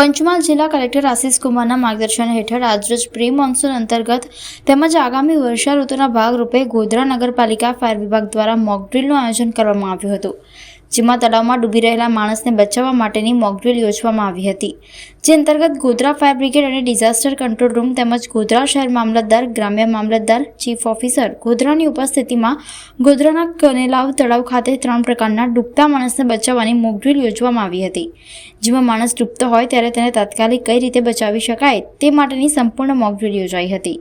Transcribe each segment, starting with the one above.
પંચમહાલ જિલ્લા કલેક્ટર આશિષ કુમારના માર્ગદર્શન હેઠળ આજરોજ પ્રી મોન્સૂન અંતર્ગત તેમજ આગામી વર્ષા ઋતુના ભાગરૂપે ગોધરા નગરપાલિકા ફાયર વિભાગ દ્વારા મોકડ્રીલનું આયોજન કરવામાં આવ્યું હતું. જેમાં તળાવમાં ડૂબી રહેલા માણસને બચાવવા માટેની મોકડ્રીલ યોજવામાં આવી હતી. જે અંતર્ગત ગોધરા ફાયર બ્રિગેડ અને ડિઝાસ્ટર કંટ્રોલ રૂમ તેમજ ગોધરા શહેર મામલતદાર, ગ્રામ્ય મામલતદાર ચીફ ઓફિસર ગોધરાની ઉપસ્થિતિમાં ગોધરાના કનેલાવ તળાવ ખાતે ત્રણ પ્રકારના ડૂબતા માણસને બચાવવાની મોકડ્રીલ યોજવામાં આવી હતી. જેમાં માણસ ડૂબતો હોય ત્યારે તેને તાત્કાલિક કઈ રીતે બચાવી શકાય તે માટેની સંપૂર્ણ મોકડ્રીલ યોજાઈ હતી.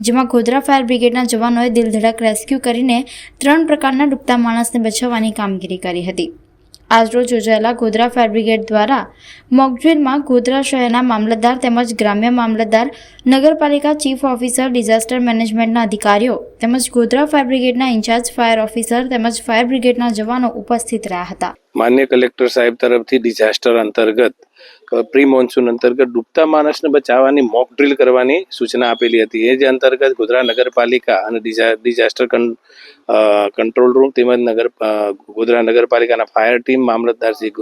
જેમાં ગોધરા ફાયર બ્રિગેડના જવાનોએ દિલધડક રેસ્ક્યુ કરીને ત્રણ પ્રકારના ડૂબતા માણસને બચાવવાની કામગીરી કરી હતી. આજરોજ યોજાયેલા ગોધરા ફાયર બ્રિગેડ દ્વારા મોકડ્રીલમાં ગોધરા શહેરના મામલતદાર તેમજ ગ્રામ્ય મામલતદાર, નગરપાલિકા ચીફ ઓફિસર, ડિઝાસ્ટર મેનેજમેન્ટના અધિકારીઓ તેમજ ગોધરા ફાયર બ્રિગેડના ઇન્ચાર્જ, ફાયર ઓફિસર તેમજ ફાયર બ્રિગેડના જવાનો ઉપસ્થિત રહ્યા હતા. માન્ય કલેક્ટર સાહેબ તરફથી ડિઝાસ્ટર અંતર્ગત પ્રી મોન્સૂન અંતર્ગત ડૂબતા માણસને બચાવવાની મોક ડ્રીલ કરવાની સૂચના આપેલી હતી. એ જે અંતર્ગત ગોધરા નગરપાલિકા અને ડિઝા- ડિઝાસ્ટર કંટ્રોલ રૂમ તેમજ નગર ગોધરા નગરપાલિકાના ફાયર ટીમ મામલતદાર શ્રી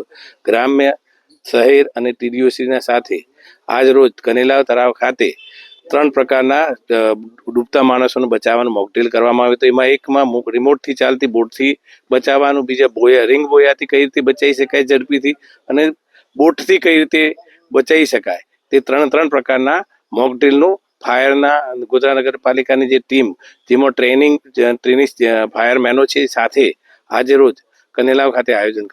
ગ્રામ્ય શહેર અને ટીડીઓસીના સાથે આજ રોજ કનેલાવ તળાવ ખાતે ત્રણ પ્રકારના ડૂબતા માણસોને બચાવવાનું મોકડ્રીલ કરવામાં આવ્યું હતું. એમાં એકમાં રિમોટથી ચાલતી બોટથી બચાવવાનું, બીજા બોયા, રિંગ બોયાથી કઈ રીતે બચાવી શકાય ઝડપીથી અને બોટથી કઈ રીતે બચાવી શકાય? તે ત્રણ ત્રણ પ્રકારના મોકડ્રીલનું ફાયરના ગુજરાત નગરપાલિકાની જે ટીમ, જેમાં ટ્રેનિંગ ટ્રેનિંગ ફાયરમેનો છે સાથે આજે રોજ કનેલાવ ખાતે આયોજન કરવામાં